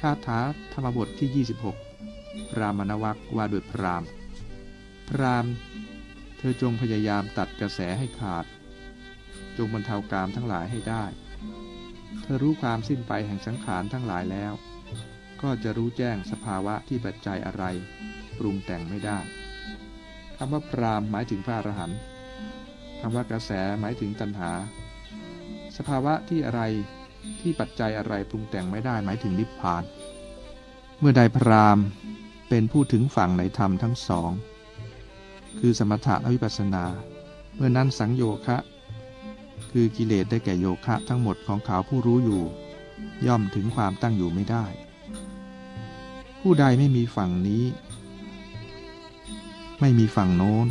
คาถาธรรมบทที่ 26 พรามณวักว่าโดยพราม พราม เธอจงพยายามตัดกระแสให้ขาด จงบรรเทากามทั้งหลายให้ได้ เธอรู้ความสิ้นไปแห่งสังขารทั้งหลายแล้ว ก็จะรู้แจ้งสภาวะที่ปัจจัยอะไร ปรุงแต่งไม่ได้คำว่าพรามหมายถึงพระอรหันต์คำว่ากระแสหมายถึงตัณหา สภาวะที่อะไร ที่ปัจจัยอะไรปรุงแต่งไม่ได้หมายถึงนิพพาน เมื่อใดพรามเป็นผู้ถึงฝั่งในธรรมทั้งสอง คือสมถะและวิปัสสนา เมื่อนั้นสังโยคะ คือกิเลสได้แก่โยคะทั้งหมดของเขาผู้รู้อยู่ ย่อมถึงความตั้งอยู่ไม่ได้ ผู้ใดไม่มีฝั่งนี้ ไม่มีฝั่งโน้น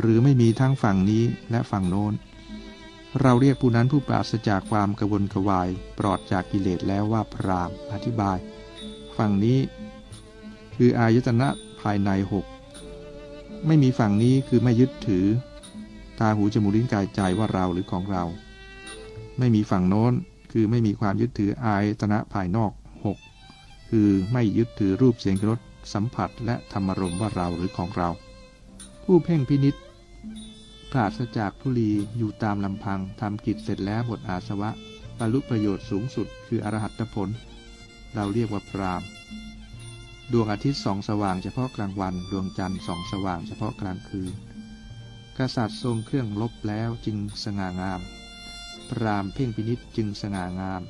หรือไม่มีทั้งฝั่งนี้และฝั่งโน้น เราเรียกผู้นั้นผู้ปราศจากความกระวนกระวาย ปลอดจากกิเลสแล้วว่าพรามอธิบาย ฝั่งนี้ คืออายตนะภายในหกไม่มีฝั่งนี้คือไม่ยึดถือ ตาหูจมูกลิ้นกายใจว่าเราหรือของเรา ไม่มีฝั่งโน้นคือไม่มีความยึดถืออายตนะภายนอกหกคือไม่ยึดถือรูปเสียงรสสัมผัสและธรรมรมว่าเราหรือของเรา ผู้เพ่งพินิษ ปราศจากทุลีอยู่ตามลำพังทำกิจเสร็จแล้วหมดอาสวะบรรลุประโยชน์สูงสุด คืออรหัตผล เราเรียกว่าพรามดวงอาทิตย์สองสว่างเฉพาะกลางวัน ดวงจันทร์สองสว่างเฉพาะกลางคืน กษัตริย์ทรงเครื่องลบแล้วจึงสง่างาม พรามเพ่งพินิษจึงสง่างาม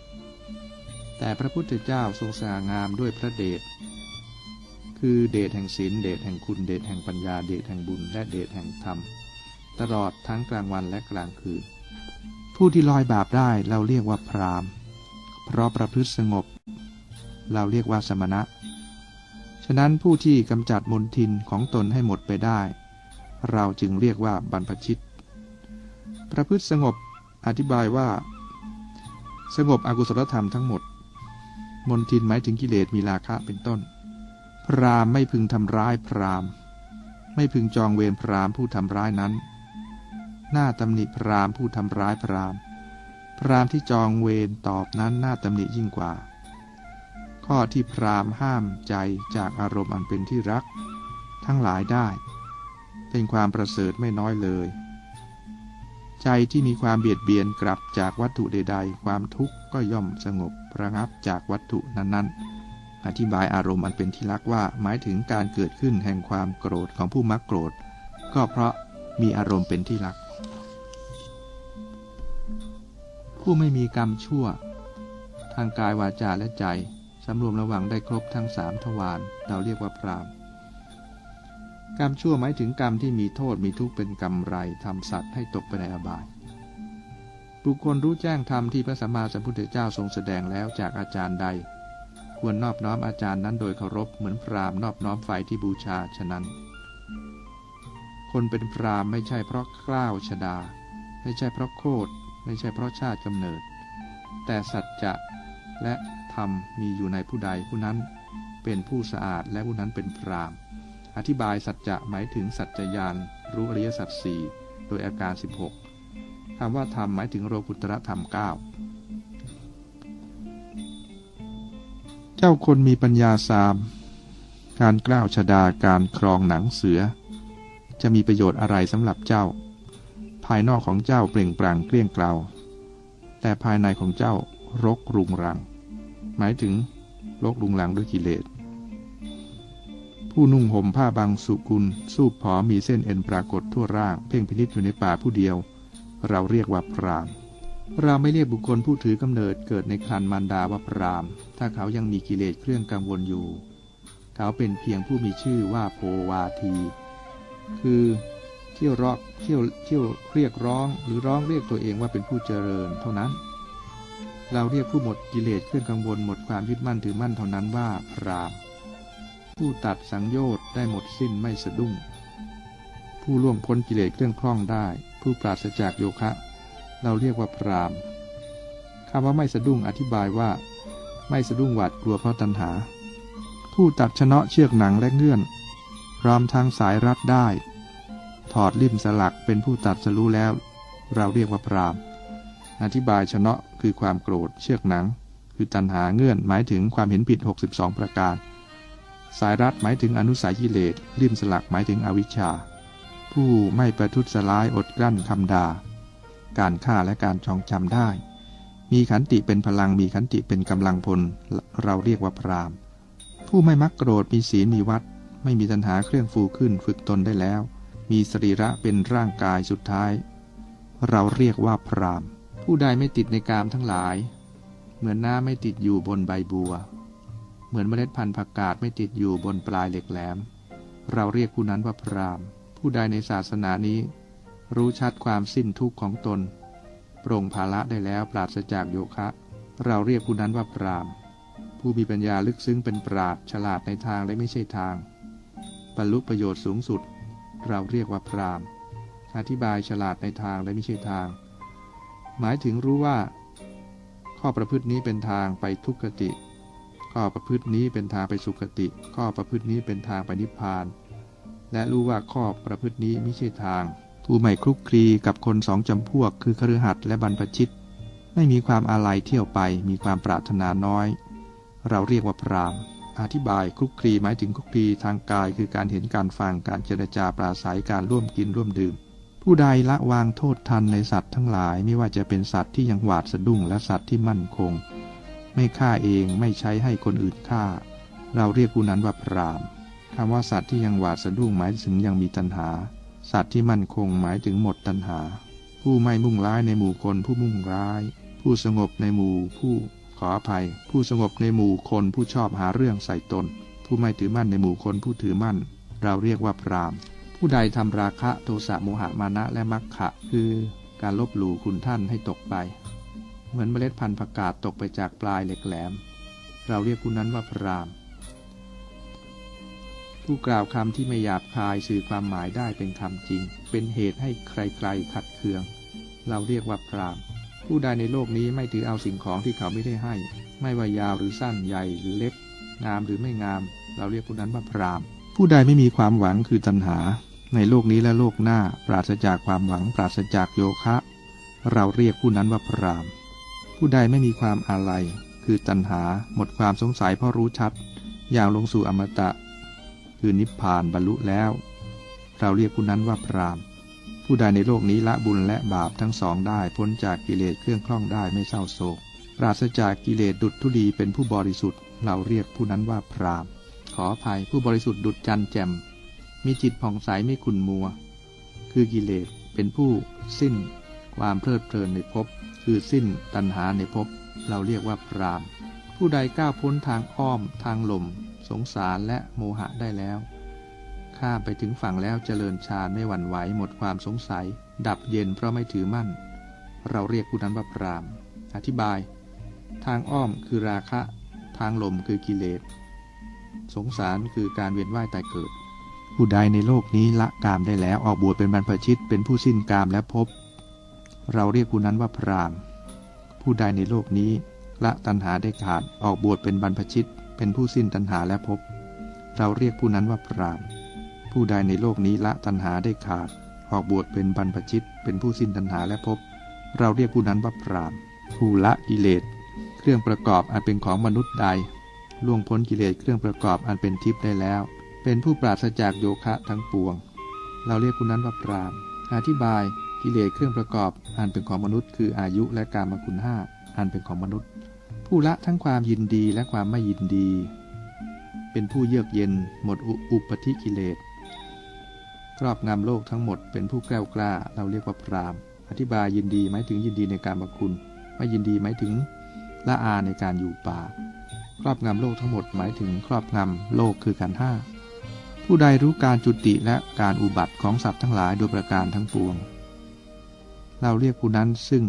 แต่พระพุทธเจ้าทรงสง่างามด้วยพระเดช คือเดชแห่งศีล เดชแห่งคุณ เดชแห่งปัญญา เดชแห่งบุญ และเดชแห่งธรรม ตลอดทั้งกลางวันและกลางคืน ผู้ที่ลอยบาปได้เราเรียกว่าพรามเพราะประพฤติสงบ เราเรียกว่าสมณะ ฉะนั้นผู้ที่กำจัดมนทินของตนให้หมดไปได้ เราจึงเรียกว่าบรรพชิต ประพฤติสงบอธิบายว่า สงบอกุศลธรรมทั้งหมด มนทินหมายถึงกิเลสมีราคะเป็นต้น พรามไม่พึงทำร้ายพราม ไม่พึงจองเวรพรามผู้ทำร้ายนั้น หน้าตำหนิพรามผู้ทำร้ายพรามพรามที่จองเวรตอบนั้นหน้าตำหนิยิ่งกว่า ข้อที่พรามห้ามใจจากอารมณ์อันเป็นที่รัก ทั้งหลายได้ เป็นความประเสริฐไม่น้อยเลย ใจที่มีความเบียดเบียนกลับจากวัตถุใด ๆ ความทุกข์ก็ย่อมสงบระงับจากวัตถุนั้น ๆอธิบายอารมณ์อันเป็นที่รักว่าหมายถึงการเกิดขึ้นแห่งความโกรธของผู้มักโกรธ ก็เพราะมีอารมณ์เป็นที่รัก ผู้ไม่มีกรรมชั่ว ทางกายวาจาและใจสำรวมระวังได้ครบทั้งสามทวารเราเรียกว่าพรามกรรมชั่วหมายถึงกรรมที่มีโทษมีทุกข์เป็นกรรมไรทำสัตว์ให้ตกไปในอบาย บุคคลรู้แจ้งธรรมที่พระสัมมาสัมพุทธเจ้าทรงแสดงแล้วจากอาจารย์ใด ควรนอบน้อมอาจารย์นั้นโดยเคารพเหมือนพรามนอบน้อมไฟที่บูชาฉะนั้น คนเป็นพรามไม่ใช่เพราะกล้าวชดา ไม่ใช่เพราะโคตร ไม่ใช่เพราะชาติกำเนิด แต่สัจจะและธรรมมีอยู่ในผู้ใดผู้นั้นเป็นผู้สะอาดและผู้นั้นเป็นพรามอธิบายสัจจะหมายถึงสัจจยานรู้อริยสัจสี่โดยอาการ 16 คำว่าธรรมหมายถึงโลกุตระธรรม 9 เจ้าคนมีปัญญาสาม การกล้าวชดาการครองหนังเสือ จะมีประโยชน์อะไรสำหรับเจ้าายนอกของเจ้าเปล่งปลั่งเกลี้ยงเกลาแต่ภายในของเจ้ารกรุงรัง หมายถึงรกรุงรังด้วยกิเลส ผู้นุ่งห่มผ้าบางสุกุล สูบผอมีเส้นเอ็นปรากฏทั่วร่าง เพ่งพินิจอยู่ในป่าผู้เดียว เราเรียกว่าพรามเราไม่เรียกบุคคลผู้ถือกำเนิดเกิดในคันมารดาว่าพราม ถ้าเขายังมีกิเลสเครื่องกังวลอยู่ เขาเป็นเพียงผู้มีชื่อว่าโพวาที คือ เที่ยวรอกเที่ยวเที่ยวเรียกร้องหรือร้องเรียกตัวเองว่าเป็นผู้เจริญเท่านั้น เราเรียกผู้หมดกิเลสเครื่องกังวลหมดความยึดมั่นถือมั่นเท่านั้นว่าพรามผู้ตัดสังโยชน์ได้หมดสิ้นไม่สะดุ้ง ผู้ล่วงพ้นกิเลสเครื่องคล่องได้ ผู้ปราศจากโยคะ เราเรียกว่าพรามคำว่าไม่สะดุ้งอธิบายว่า ไม่สะดุ้งหวาดกลัวเพราะตัณหา ผู้ตัดชนะเชือกหนังและเงื่อนรอมทางสายรัดได้ ถอดลิ่มสลักเป็นผู้ตัดสรู้แล้ว เราเรียกว่าพรามอธิบายชนะคือความโกรธเชือกหนัง คือตัณหาเงื่อนหมายถึงความเห็นผิด 62 ประการ สายรัดหมายถึงอนุสัยกิเลสริมสลักหมายถึงอวิชชา ผู้ไม่ประทุษร้ายอดกลั้นคำด่าการฆ่าและการจองจำได้ มีขันติเป็นพลังมีขันติเป็นกำลังพล เราเรียกว่าพรามผู้ไม่มักโกรธมีศีลมีวัด ไม่มีตัณหาเครื่องฟูขึ้นฝึกตนได้แล้ว มีสรีระเป็นร่างกายสุดท้าย เราเรียกว่าพรามผู้ใดไม่ติดในกามทั้งหลาย เหมือนน้ำไม่ติดอยู่บนใบบัว เหมือนเมล็ดพันธุ์ผักกาดไม่ติดอยู่บนปลายเหล็กแหลม เราเรียกผู้นั้นว่าพรามผู้ใดในศาสนานี้ รู้ชัดความสิ้นทุกข์ของตนปรงภาระได้แล้วปราศจากโยคะ เราเรียกผู้นั้นว่าพรามผู้มีปัญญาลึกซึ้งเป็นปราดฉลาดในทางและไม่ใช่ทาง บรรลุประโยชน์สูงสุด เราเรียกว่าพรามอธิบายฉลาดในทางและไม่ใช่ทาง หมายถึงรู้ว่า ข้อประพฤตินี้เป็นทางไปทุกขติ ข้อประพฤตินี้เป็นทางไปสุขติ ข้อประพฤตินี้เป็นทางไปนิพพาน และรู้ว่าข้อประพฤตินี้ไม่ใช่ทาง ผู้ใหม่คลุกคลีกับคนสองจำพวก คือคฤหัสถ์และบรรพชิต ไม่มีความอาลัยเที่ยวไป มีความปรารถนาน้อย เราเรียกว่าพราม อธิบายคลุกคลีหมายถึงคลุกคลีทางกาย คือการเห็นการฟังการเจรจาปราศัยการร่วมกินร่วมดื่ม ผู้ใดละวางโทษทันในสัตว์ทั้งหลายไม่ว่าจะเป็นสัตว์ที่ยังหวาดสะดุ้งและสัตว์ที่มั่นคง ไม่ฆ่าเองไม่ใช้ให้คนอื่นฆ่า เราเรียกผู้นั้นว่าพรามคำว่าสัตว์ที่ยังหวาดสะดุ้งหมายถึงยังมีตัณหา สัตว์ที่มั่นคงหมายถึงหมดตัณหา ผู้ไม่มุ่งร้ายในหมู่คนผู้มุ่งร้าย ผู้สงบในหมู่ผู้ ออภัย ผู้สงบในหมู่คนผู้ชอบหาเรื่องใส่ตน ผู้ไม่ถือมั่นในหมู่คนผู้ถือมั่น เราเรียกว่าพรามผู้ใดทำราคะโทสะโมหะมานะและมัคคะคือการลบหลู่คุณท่านให้ตกไป เหมือนเมล็ดพันธุ์ผักกาดตกไปจากปลายเหล็กแหลม เราเรียกผู้นั้นว่าพรามผู้กล่าวคำที่ไม่หยาบคายสื่อความหมายได้เป็นคำจริง เป็นเหตุให้ใครๆขัดเคือง เราเรียกว่าพราม ผู้ใดในโลกนี้ไม่ถือเอาสิ่งของที่เขาไม่ได้ให้ ไม่ว่ายาวหรือสั้นใหญ่หรือเล็ก งามหรือไม่งาม เราเรียกผู้นั้นว่าพรามผู้ใดไม่มีความหวังคือตัณหา ในโลกนี้และโลกหน้า ปราศจากความหวัง ปราศจากโยคะ เราเรียกผู้นั้นว่าพรามผู้ใดไม่มีความอาลัยคือตัณหา หมดความสงสัยเพราะรู้ชัด อย่างลงสู่อมตะ คือนิพพานบรรลุแล้ว เราเรียกผู้นั้นว่าพราม ผู้ใดในโลกนี้ละบุญและบาปทั้งสองได้พ้นจากกิเลสเครื่องคล่องได้ไม่เศร้าโศก ปราศจากกิเลสดุจทุลีเป็นผู้บริสุทธิ์ เราเรียกผู้นั้นว่าพรามขออภัยผู้บริสุทธิ์ดุจจันแจ่มมีจิตผ่องใสไม่ขุนมัว คือกิเลสเป็นผู้สิ้น ความเพลิดเพลินในภพคือสิ้นตัณหาในภพเราเรียกว่าพรามผู้ใดก้าวพ้นทางอ้อมทางลม สงสารและโมหะได้แล้ว ข้ามไปถึงฝั่งแล้วเจริญฌานไม่หวั่นไหวหมดความสงสัย ดับเย็นเพราะไม่ถือมั่น เราเรียกผู้นั้นว่าพราม อธิบาย ทางอ้อมคือราคะ ทางลมคือกิเลส สงสารคือการเวียนว่ายตายเกิด ผู้ใดในโลกนี้ละกามได้แล้วออกบวชเป็นบรรพชิตเป็นผู้สิ้นกามและพบ เราเรียกผู้นั้นว่าพรามผู้ใดในโลกนี้ละตัณหาได้ขาดออกบวชเป็นบรรพชิต เป็นผู้สิ้นตัณหาและพบ เราเรียกผู้นั้นว่าพราม ผู้ใดในโลกนี้ละตัณหาได้ขาด ออกบวชเป็นบรรพชิต เป็นผู้สิ้นตัณหาและพบเราเรียกผู้นั้นว่าพรามผู้ละกิเลส เครื่องประกอบอันเป็นของมนุษย์ใด ล่วงพ้นกิเลสเครื่องประกอบอันเป็นทิพย์ได้แล้ว เป็นผู้ปราศจากโยคะทั้งปวง เราเรียกผู้นั้นว่าพรามอธิบายกิเลสเครื่องประกอบอันเป็นของมนุษย์ คืออายุและการมคุณห้าอันเป็นของมนุษย์ ผู้ละทั้งความยินดีและความไม่ยินดี เป็นผู้เยือกเย็นหมดอุปธิกิเลส รอบงำโลกทั้งหมดเป็นผู้แกล้วกล้า เราเรียกว่าพรามอธิบายยินดีหมายถึงยินดีในการมคุณไม่ยินดีหมายถึงละอาในการอยู่ป่า ครอบงำโลกทั้งหมดหมายถึงครอบงำโลกคือการห้าผู้ใดรู้การจุติและการอุบัติของสัตว์ทั้งหลายโดยประการทั้งปวง เราเรียกผู้นั้นซึ่ง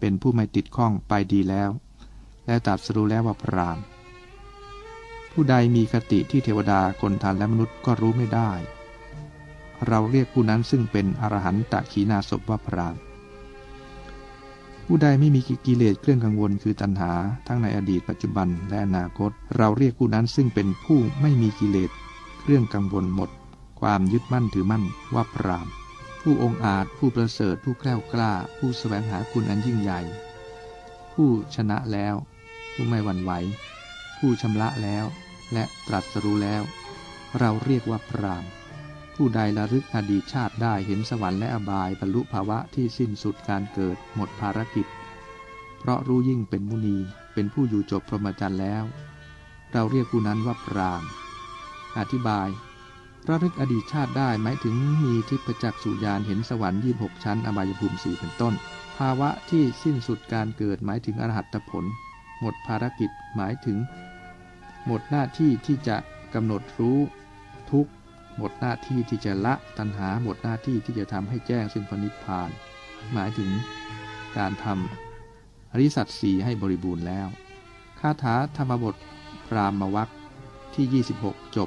เป็นผู้ไม่ติดข้องไปดีแล้ว และตรัสรู้แล้วว่าพรามผู้ใดมีคติที่เทวดาคนทันและมนุษย์ก็รู้ไม่ได้ เราเรียกผู้นั้นซึ่งเป็นอรหันตะขีนาศพว่าพรามผู้ใดไม่มีกิเลสเครื่องกังวลคือตัณหา ทั้งในอดีตปัจจุบันและอนาคต เราเรียกผู้นั้นซึ่งเป็นผู้ไม่มีกิเลสเครื่องกังวลหมด ความยึดมั่นถือมั่นว่าพรามผู้องอาจผู้ประเสริฐผู้แกล้วกล้า ผู้แสวงหาคุณอันยิ่งใหญ่ ผู้ชนะแล้ว ผู้ไม่หวั่นไหว ผู้ชำระแล้ว และตรัสรู้แล้ว เราเรียกว่าพราม ผู้ใดระลึกอดีตชาติได้เห็นสวรรค์และอบายบรรลุภาวะที่สิ้นสุดการเกิดหมดภารกิจ เพราะรู้ยิ่งเป็นมุนีเป็นผู้อยู่จบพรหมจรรย์แล้ว เราเรียกผู้นั้นว่าพรามอธิบายระลึกอดีตชาติได้หมายถึงมีทิพจักสุญานเห็นสวรรค์26ชั้น อบายภูมิสี่เป็นต้น ภาวะที่สิ้นสุดการเกิดหมายถึงอรหัตผล หมดภารกิจหมายถึง หมดหน้าที่ที่จะกำหนดรู้ทุก หมดหน้าที่ที่จะละตัณหาหมดหน้าที่ที่จะทำให้แจ้งสิ่งพนิพพาน หมายถึงการทำอริสัตสีให้บริบูรณ์แล้วคาถาธรรมบทพรามวัคที่ 26 จบ